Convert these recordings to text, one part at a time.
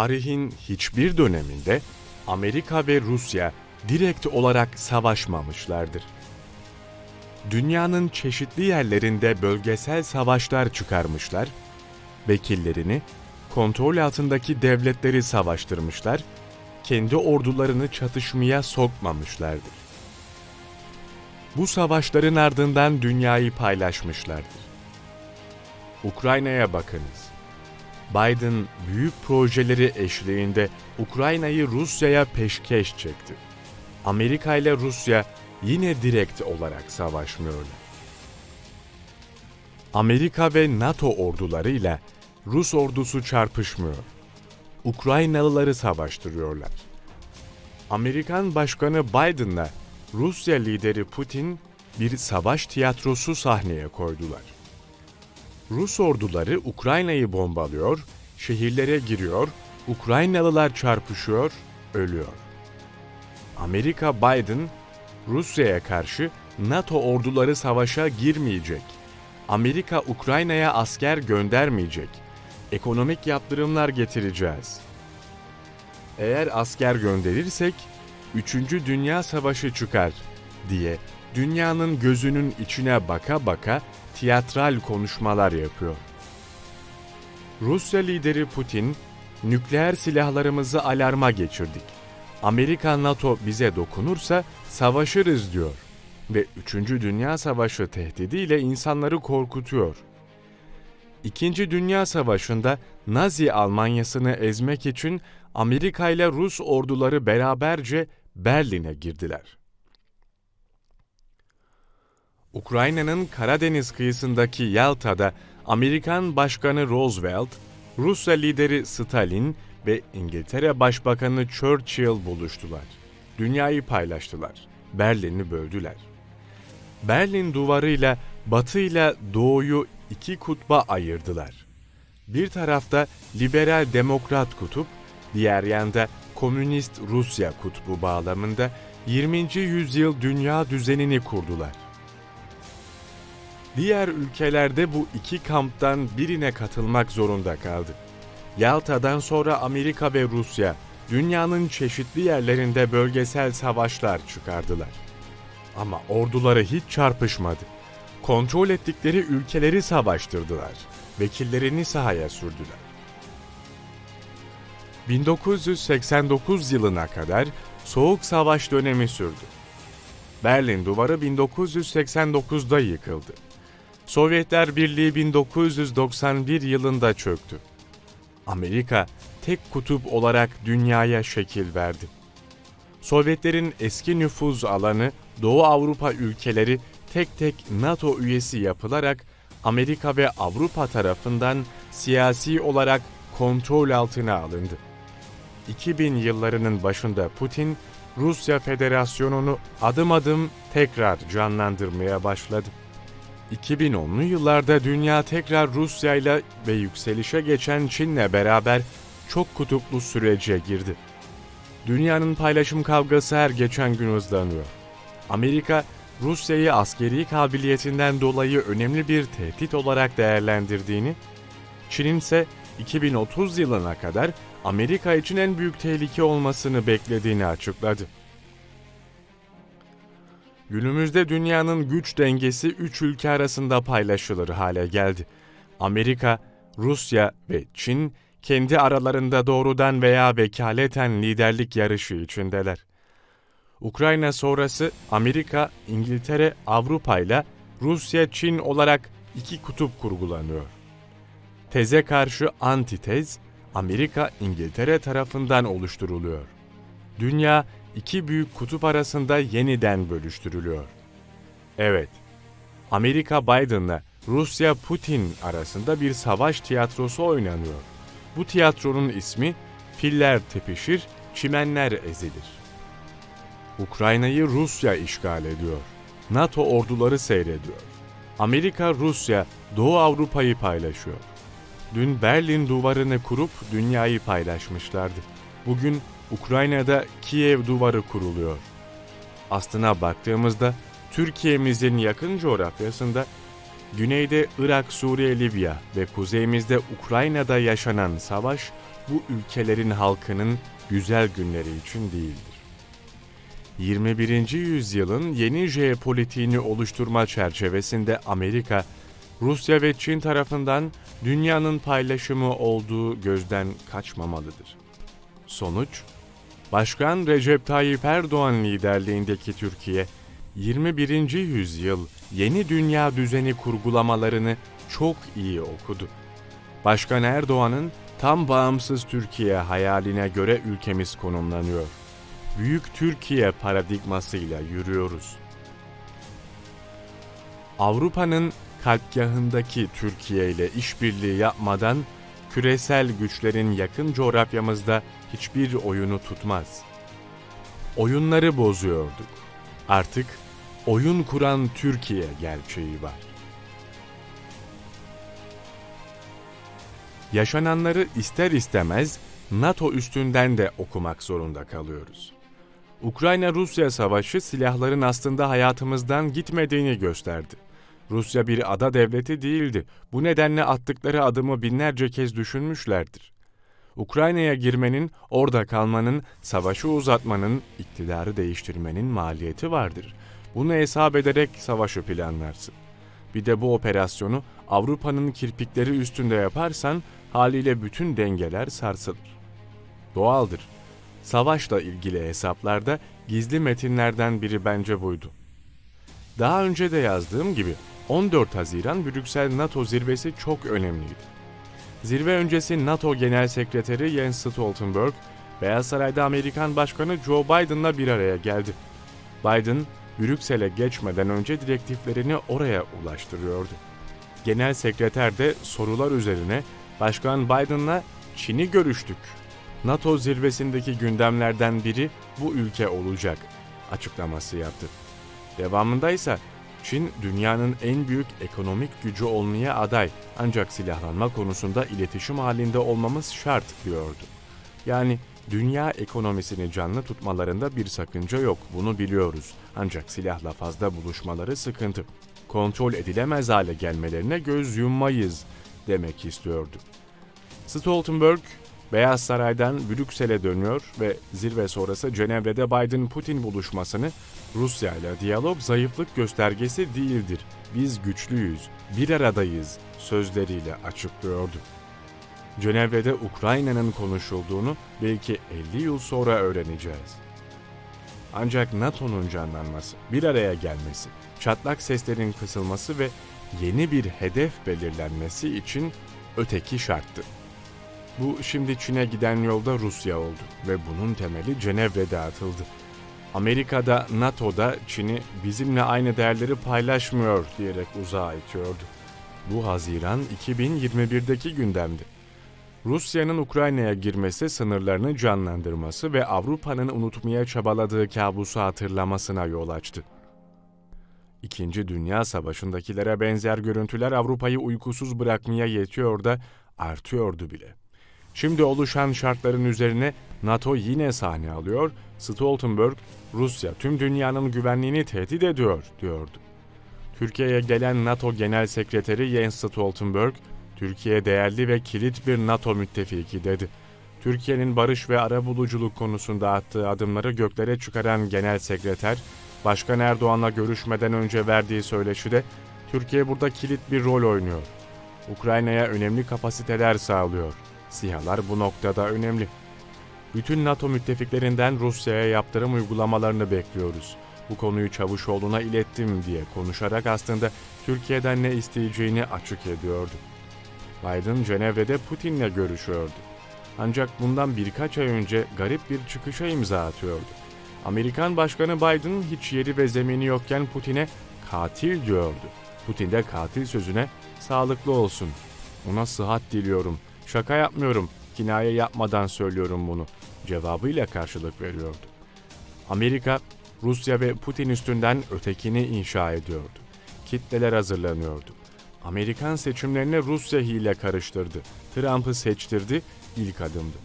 Tarihin hiçbir döneminde Amerika ve Rusya direkt olarak savaşmamışlardır. Dünyanın çeşitli yerlerinde bölgesel savaşlar çıkarmışlar, vekillerini, kontrol altındaki devletleri savaştırmışlar, kendi ordularını çatışmaya sokmamışlardır. Bu savaşların ardından dünyayı paylaşmışlardır. Ukrayna'ya bakınız. Biden büyük projeleri eşliğinde Ukrayna'yı Rusya'ya peşkeş çekti. Amerika ile Rusya yine direkt olarak savaşmıyorlar. Amerika ve NATO ordularıyla Rus ordusu çarpışmıyor. Ukraynalıları savaştırıyorlar. Amerikan Başkanı Biden'la Rusya lideri Putin bir savaş tiyatrosu sahneye koydular. Rus orduları Ukrayna'yı bombalıyor, şehirlere giriyor, Ukraynalılar çarpışıyor, ölüyor. Amerika Biden, Rusya'ya karşı NATO orduları savaşa girmeyecek. Amerika Ukrayna'ya asker göndermeyecek. Ekonomik yaptırımlar getireceğiz. Eğer asker gönderirsek 3. Dünya Savaşı çıkar diye dünyanın gözünün içine baka baka tiyatral konuşmalar yapıyor. Rusya lideri Putin, nükleer silahlarımızı alarma geçirdik. Amerika NATO bize dokunursa savaşırız diyor ve 3. Dünya Savaşı tehdidiyle insanları korkutuyor. İkinci Dünya Savaşı'nda Nazi Almanyası'nı ezmek için Amerika ile Rus orduları beraberce Berlin'e girdiler. Ukrayna'nın Karadeniz kıyısındaki Yalta'da Amerikan Başkanı Roosevelt, Rusya lideri Stalin ve İngiltere Başbakanı Churchill buluştular. Dünyayı paylaştılar. Berlin'i böldüler. Berlin duvarıyla Batı ile Doğu'yu iki kutba ayırdılar. Bir tarafta liberal demokrat kutup, diğer yanda komünist Rusya kutbu bağlamında 20. yüzyıl dünya düzenini kurdular. Diğer ülkelerde bu iki kamptan birine katılmak zorunda kaldı. Yalta'dan sonra Amerika ve Rusya dünyanın çeşitli yerlerinde bölgesel savaşlar çıkardılar. Ama orduları hiç çarpışmadı. Kontrol ettikleri ülkeleri savaştırdılar. Vekillerini sahaya sürdüler. 1989 yılına kadar Soğuk Savaş dönemi sürdü. Berlin Duvarı 1989'da yıkıldı. Sovyetler Birliği 1991 yılında çöktü. Amerika tek kutup olarak dünyaya şekil verdi. Sovyetlerin eski nüfuz alanı Doğu Avrupa ülkeleri tek tek NATO üyesi yapılarak Amerika ve Avrupa tarafından siyasi olarak kontrol altına alındı. 2000 yıllarının başında Putin, Rusya Federasyonu'nu adım adım tekrar canlandırmaya başladı. 2010'lu yıllarda dünya tekrar Rusya ile ve yükselişe geçen Çin'le beraber çok kutuplu sürece girdi. Dünyanın paylaşım kavgası her geçen gün hızlanıyor. Amerika, Rusya'yı askeri kabiliyetinden dolayı önemli bir tehdit olarak değerlendirdiğini, Çin'in ise 2030 yılına kadar Amerika için en büyük tehlike olmasını beklediğini açıkladı. Günümüzde dünyanın güç dengesi üç ülke arasında paylaşılır hale geldi. Amerika, Rusya ve Çin kendi aralarında doğrudan veya vekaleten liderlik yarışı içindeler. Ukrayna sonrası Amerika, İngiltere, Avrupa ile Rusya, Çin olarak iki kutup kurgulanıyor. Teze karşı antitez, Amerika, İngiltere tarafından oluşturuluyor. Dünya iki büyük kutup arasında yeniden bölüştürülüyor. Evet, Amerika Biden'la Rusya Putin arasında bir savaş tiyatrosu oynanıyor. Bu tiyatronun ismi Filler tepişir, çimenler ezilir. Ukrayna'yı Rusya işgal ediyor. NATO orduları seyrediyor. Amerika, Rusya, Doğu Avrupa'yı paylaşıyor. Dün Berlin duvarını kurup dünyayı paylaşmışlardı. Bugün Ukrayna'da Kiev duvarı kuruluyor. Aslına baktığımızda Türkiye'mizin yakın coğrafyasında güneyde Irak, Suriye, Libya ve kuzeyimizde Ukrayna'da yaşanan savaş bu ülkelerin halkının güzel günleri için değildir. 21. yüzyılın yeni jeopolitiğini oluşturma çerçevesinde Amerika, Rusya ve Çin tarafından dünyanın paylaşımı olduğu gözden kaçmamalıdır. Sonuç, Başkan Recep Tayyip Erdoğan liderliğindeki Türkiye, 21. yüzyıl yeni dünya düzeni kurgulamalarını çok iyi okudu. Başkan Erdoğan'ın tam bağımsız Türkiye hayaline göre ülkemiz konumlanıyor. Büyük Türkiye paradigmasıyla yürüyoruz. Avrupa'nın kalpgahındaki Türkiye ile işbirliği yapmadan küresel güçlerin yakın coğrafyamızda hiçbir oyunu tutmaz. Oyunları bozuyorduk. Artık oyun kuran Türkiye gerçeği var. Yaşananları ister istemez NATO üstünden de okumak zorunda kalıyoruz. Ukrayna-Rusya savaşı silahların aslında hayatımızdan gitmediğini gösterdi. Rusya bir ada devleti değildi. Bu nedenle attıkları adımı binlerce kez düşünmüşlerdir. Ukrayna'ya girmenin, orada kalmanın, savaşı uzatmanın, iktidarı değiştirmenin maliyeti vardır. Bunu hesap ederek savaşı planlarsın. Bir de bu operasyonu Avrupa'nın kirpikleri üstünde yaparsan haliyle bütün dengeler sarsılır. Doğaldır. Savaşla ilgili hesaplarda gizli metinlerden biri bence buydu. Daha önce de yazdığım gibi 14 Haziran Brüksel NATO zirvesi çok önemliydi. Zirve öncesi NATO Genel Sekreteri Jens Stoltenberg, Beyaz Saray'da Amerikan Başkanı Joe Biden'la bir araya geldi. Biden, Brüksel'e geçmeden önce direktiflerini oraya ulaştırıyordu. Genel Sekreter de sorular üzerine Başkan Biden'la Çin'i görüştük. NATO zirvesindeki gündemlerden biri bu ülke olacak açıklaması yaptı. Devamında ise Çin dünyanın en büyük ekonomik gücü olmaya aday ancak silahlanma konusunda iletişim halinde olmamız şart diyordu. Yani dünya ekonomisini canlı tutmalarında bir sakınca yok bunu biliyoruz. Ancak silahla fazla buluşmaları sıkıntı. Kontrol edilemez hale gelmelerine göz yummayız demek istiyordu. Stoltenberg Beyaz Saray'dan Brüksel'e dönüyor ve zirve sonrası Cenevre'de Biden-Putin buluşmasını Rusya ile diyalog zayıflık göstergesi değildir. Biz güçlüyüz, bir aradayız sözleriyle açıklıyordu. Cenevre'de Ukrayna'nın konuşulduğunu belki 50 yıl sonra öğreneceğiz. Ancak NATO'nun canlanması, bir araya gelmesi, çatlak seslerin kısılması ve yeni bir hedef belirlenmesi için öteki şarttı. Bu şimdi Çin'e giden yolda Rusya oldu ve bunun temeli Cenevre'de atıldı. Amerika'da, NATO'da Çin'i bizimle aynı değerleri paylaşmıyor diyerek uzağa itiyordu. Bu Haziran 2021'deki gündemdi. Rusya'nın Ukrayna'ya girmesi sınırlarını canlandırması ve Avrupa'nın unutmaya çabaladığı kabusu hatırlamasına yol açtı. İkinci Dünya Savaşı'ndakilere benzer görüntüler Avrupa'yı uykusuz bırakmaya yetiyor da artıyordu bile. Şimdi oluşan şartların üzerine NATO yine sahne alıyor, Stoltenberg, Rusya tüm dünyanın güvenliğini tehdit ediyor diyordu. Türkiye'ye gelen NATO Genel Sekreteri Jens Stoltenberg, Türkiye değerli ve kilit bir NATO müttefiki dedi. Türkiye'nin barış ve arabuluculuk konusunda attığı adımları göklere çıkaran Genel Sekreter, Başkan Erdoğan'la görüşmeden önce verdiği söyleşide Türkiye burada kilit bir rol oynuyor. Ukrayna'ya önemli kapasiteler sağlıyor. SİHA'lar bu noktada önemli. Bütün NATO müttefiklerinden Rusya'ya yaptırım uygulamalarını bekliyoruz. Bu konuyu Çavuşoğlu'na ilettim diye konuşarak aslında Türkiye'den ne isteyeceğini açık ediyordu. Biden Cenevre'de Putin'le görüşüyordu. Ancak bundan birkaç ay önce garip bir çıkışa imza atıyordu. Amerikan Başkanı Biden hiç yeri ve zemini yokken Putin'e katil diyordu. Putin de katil sözüne sağlıklı olsun. Ona sıhhat diliyorum. Şaka yapmıyorum. Kinaye yapmadan söylüyorum bunu. Cevabıyla karşılık veriyordu. Amerika, Rusya ve Putin üstünden ötekini inşa ediyordu. Kitleler hazırlanıyordu. Amerikan seçimlerine Rusya hile karıştırdı. Trump'ı seçtirdi, ilk adımdı.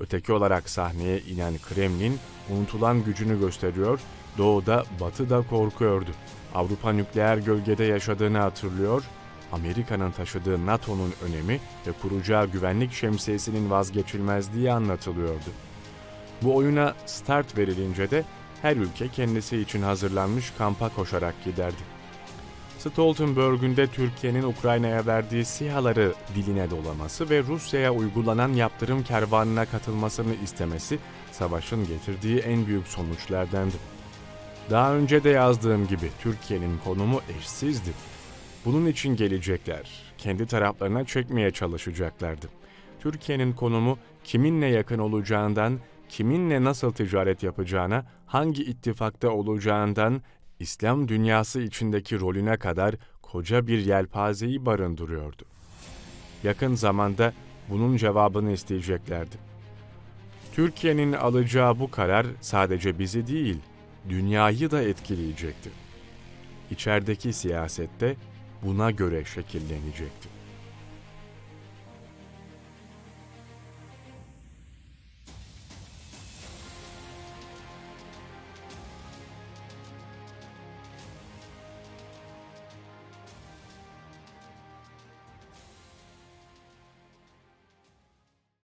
Öteki olarak sahneye inen Kremlin, unutulan gücünü gösteriyor, doğuda, batıda korkuyordu. Avrupa nükleer gölgede yaşadığını hatırlıyor, Amerika'nın taşıdığı NATO'nun önemi ve kuracağı güvenlik şemsiyesinin vazgeçilmezliği anlatılıyordu. Bu oyuna start verilince de her ülke kendisi için hazırlanmış kampa koşarak giderdi. Stoltenberg'ün de Türkiye'nin Ukrayna'ya verdiği SİHA'ları diline dolaması ve Rusya'ya uygulanan yaptırım kervanına katılmasını istemesi savaşın getirdiği en büyük sonuçlardandı. Daha önce de yazdığım gibi Türkiye'nin konumu eşsizdi. Bunun için gelecekler, kendi taraflarına çekmeye çalışacaklardı. Türkiye'nin konumu kiminle yakın olacağından, kiminle nasıl ticaret yapacağına, hangi ittifakta olacağından, İslam dünyası içindeki rolüne kadar koca bir yelpazeyi barındırıyordu. Yakın zamanda bunun cevabını isteyeceklerdi. Türkiye'nin alacağı bu karar sadece bizi değil, dünyayı da etkileyecekti. İçerideki siyasette buna göre şekillenecekti.